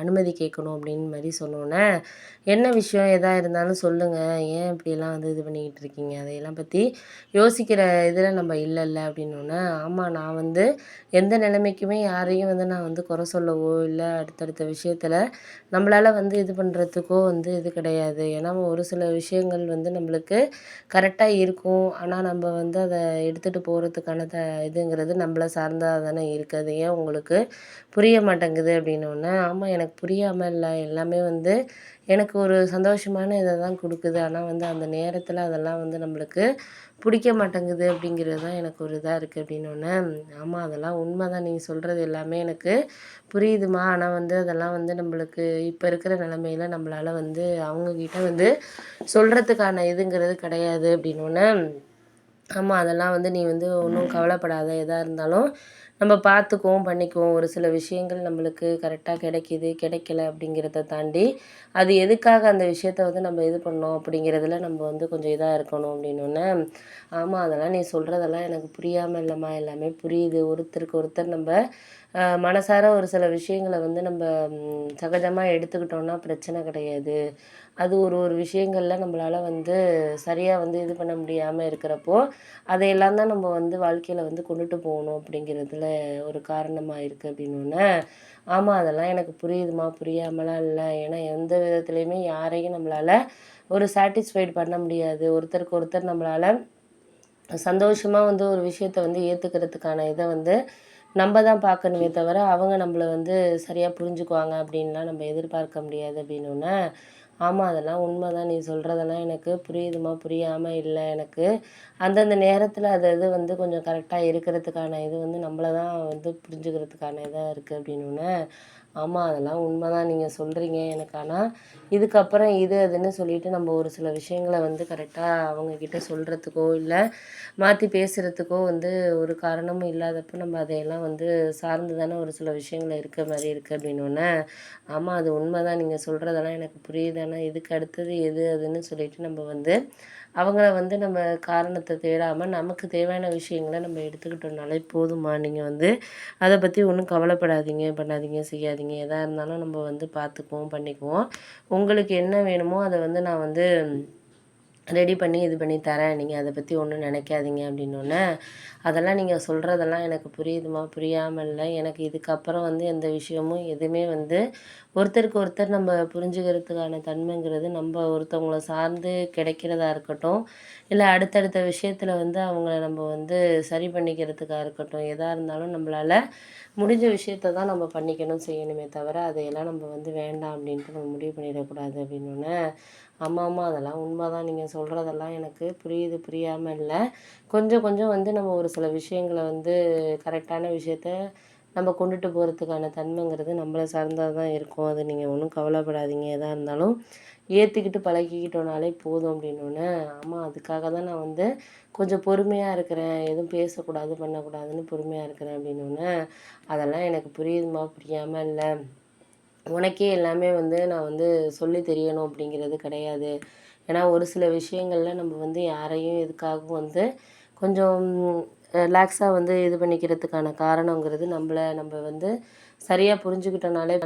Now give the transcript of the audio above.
அனுமதி கேட்கணும் அப்படின்னு மாதிரி சொன்னோன்னே என்ன விஷயம்? எதாக இருந்தாலும் சொல்லுங்கள் ஏன் இப்படியெல்லாம் வந்து இது பண்ணிக்கிட்டு இருக்கீங்க? அதையெல்லாம் பற்றி யோசிக்கிற இதில் நம்ம இல்லைல்ல. அப்படின்னோன்னே ஆமாம் நான் வந்து எந்த நிலைமைக்குமே யாரையும் வந்து நான் வந்து குறை சொல்லவோ இல்லை அடுத்தடுத்த விஷயத்தில் நம்மளால் வந்து இது பண்ணுறதுக்கோ வந்து இது கிடையாது. ஏன்னா ஒரு சில விஷயங்கள் வந்து நம்மளுக்கு கரெக்டாக இருக்கும். ஆனால் நம்ம வந்து அதை எடுத்துகிட்டு போகிறதுக்கான த இதுங்கிறது நம்மளை சார்ந்தால் தானே இருக்குது அது ஏன் உங்களுக்கு புரிய மாட்டேங்குது? அப்படின்னோடனே ஆமாம் எனக்கு புரியாமல் இல்லை. எல்லாமே வந்து எனக்கு ஒரு சந்தோஷமான இதை தான் கொடுக்குது. ஆனால் வந்து அந்த நேரத்தில் அதெல்லாம் வந்து நம்மளுக்கு பிடிக்க மாட்டேங்குது அப்படிங்கிறது தான் எனக்கு ஒரு இதாக இருக்குது அப்படின்னோடனே ஆமாம் அதெல்லாம் உண்மை தான் நீங்கள் சொல்கிறது எல்லாமே எனக்கு புரியுதுமா. ஆனால் வந்து அதெல்லாம் வந்து நம்மளுக்கு இப்போ இருக்கிற நிலமையில நம்மளால் வந்து அவங்கக்கிட்ட வந்து சொல்கிறதுக்கான இதுங்கிறது கிடையாது அப்படின்னோடனே ஆமாம் அதெல்லாம் வந்து நீ வந்து ஒன்றும் கவலைப்படாத. எதாக இருந்தாலும் நம்ம பார்த்துக்குவோம் பண்ணிக்குவோம். ஒரு சில விஷயங்கள் நம்மளுக்கு கரெக்டாக கிடைக்கிது கிடைக்கல அப்படிங்கிறத தாண்டி அது எதுக்காக அந்த விஷயத்த வந்து நம்ம இது பண்ணோம் அப்படிங்கிறதுல நம்ம வந்து கொஞ்சம் இதாக இருக்கணும் அப்படின்னோடனே ஆமாம் அதெல்லாம் நீ சொல்கிறதெல்லாம் எனக்கு புரியாமல் இல்லைம்மா. எல்லாமே புரியுது. ஒருத்தருக்கு ஒருத்தர் நம்ம மனசார ஒரு சில விஷயங்களை வந்து நம்ம சகஜமாக எடுத்துக்கிட்டோம்னா பிரச்சனை கிடையாது. அது ஒரு ஒரு விஷயங்களில் நம்மளால் வந்து சரியாக வந்து இது பண்ண முடியாமல் இருக்கிறப்போ அதையெல்லாம் தான் நம்ம வந்து வாழ்க்கையில் வந்து கொண்டுட்டு போகணும் அப்படிங்கிறதுல ஒரு காரணமாக இருக்குது அப்படின்னோடனே ஆமாம் அதெல்லாம் எனக்கு புரியுதுமா புரியாமலாம் இல்லை. ஏன்னா எந்த விதத்துலேயுமே யாரையும் நம்மளால் ஒரு சாட்டிஸ்ஃபைட் பண்ண முடியாது. ஒருத்தருக்கு ஒருத்தர் நம்மளால் சந்தோஷமாக வந்து ஒரு விஷயத்த வந்து ஏற்றுக்கிறதுக்கான இதை வந்து நம்ம தான் பார்க்கணுமே தவிர அவங்க நம்மளை வந்து சரியாக புரிஞ்சுக்குவாங்க அப்படின்லாம் நம்ம எதிர்பார்க்க முடியாது அப்படின்னோடனே ஆமாம் அதெல்லாம் உண்மை தான் நீ சொல்கிறதெல்லாம் எனக்கு புரியுதுமா புரியாமல் இல்லை எனக்கு. அந்தந்த நேரத்தில் அது இது வந்து கொஞ்சம் கரெக்டாக இருக்கிறதுக்கான இது வந்து நம்மளை தான் வந்து புரிஞ்சுக்கிறதுக்கான இதாக இருக்குது அப்படின்னோடனே ஆமாம் அதெல்லாம் உண்மை தான் நீங்கள் சொல்கிறீங்க எனக்கு. ஆனால் இதுக்கப்புறம் இது அதுன்னு சொல்லிட்டு நம்ம ஒரு சில விஷயங்களை வந்து கரெக்டாக அவங்கக்கிட்ட சொல்கிறதுக்கோ இல்லை மாற்றி பேசுகிறதுக்கோ வந்து ஒரு காரணமும் இல்லாதப்போ நம்ம அதையெல்லாம் வந்து சார்ந்து தானே ஒரு சில விஷயங்கள் இருக்க மாதிரி இருக்குது அப்படின்னோடனே ஆமாம் அது உண்மை தான் நீங்கள் சொல்கிறதெல்லாம் எனக்கு புரியுது. ஆனால் இதுக்கு அடுத்தது எது அதுன்னு சொல்லிட்டு நம்ம வந்து அவங்கள வந்து நம்ம காரணத்தை தேடாமல் நமக்கு தேவையான விஷயங்களை நம்ம எடுத்துக்கிட்டோம்னாலே போதுமா நீங்கள் வந்து அதை பற்றி ஒன்றும் கவலைப்படாதீங்க பண்ணாதீங்க செய்யாதீங்க. எதாக இருந்தாலும் நம்ம வந்து பார்த்துக்குவோம் பண்ணிக்குவோம். உங்களுக்கு என்ன வேணுமோ அதை வந்து நான் வந்து ரெடி பண்ணி இது பண்ணி தரேன். நீங்கள் அதை பற்றி ஒன்றும் நினைக்காதீங்க அப்படின்னோடனே அதெல்லாம் நீங்கள் சொல்கிறதெல்லாம் எனக்கு புரியுதுமா புரியாமல் இல்லை எனக்கு இதுக்கப்புறம் வந்து எந்த விஷயமும் எதுவுமே வந்து ஒருத்தருக்கு ஒருத்தர் நம்ம புரிஞ்சுக்கிறதுக்கான தன்மைங்கிறது நம்ம ஒருத்தவங்கள சார்ந்து கிடைக்கிறதா இருக்கட்டும் இல்லை அடுத்தடுத்த விஷயத்தில் வந்து அவங்கள நம்ம வந்து சரி பண்ணிக்கிறதுக்காக இருக்கட்டும் எதாக இருந்தாலும் நம்மளால் முடிஞ்ச விஷயத்த தான் நம்ம பண்ணிக்கணும் செய்யணுமே தவிர அதையெல்லாம் நம்ம வந்து வேண்டாம் அப்படின்ட்டு நம்ம முடிவு பண்ணிடக்கூடாது அப்படின்னோடனே ஆமாம் ஆமாம் அதெல்லாம் உண்மை தான் நீங்கள் சொல்கிறதெல்லாம் எனக்கு புரியுது புரியாமல் இல்லை. கொஞ்சம் கொஞ்சம் வந்து நம்ம ஒரு சில விஷயங்களை வந்து கரெக்டான விஷயத்த நம்ம கொண்டுட்டு போகிறதுக்கான தன்மைங்கிறது நம்மளை சார்ந்ததாக தான் இருக்கும். அது நீங்கள் ஒன்றும் கவலைப்படாதீங்க. எதாக இருந்தாலும் ஏற்றுக்கிட்டு பழகிக்கிட்டோனாலே போதும் அப்படின்னோடனே ஆமாம் அதுக்காக தான் நான் வந்து கொஞ்சம் பொறுமையாக இருக்கிறேன். எதுவும் பேசக்கூடாது பண்ணக்கூடாதுன்னு பொறுமையாக இருக்கிறேன் அப்படின்னோடனே அதெல்லாம் எனக்கு புரியுதுமா புரியாமல் இல்லை. உனக்கே எல்லாமே வந்து நான் வந்து சொல்லி தெரியணும் அப்படிங்கிறது கிடையாது. ஏன்னா ஒரு சில விஷயங்களில் நம்ம வந்து யாரையும் எதுக்காகவும் வந்து கொஞ்சம் ரிலாக்ஸாக வந்து இது பண்ணிக்கிறதுக்கான காரணங்கிறது நம்மள நம்ம வந்து சரியாக புரிஞ்சுக்கிட்டோனாலே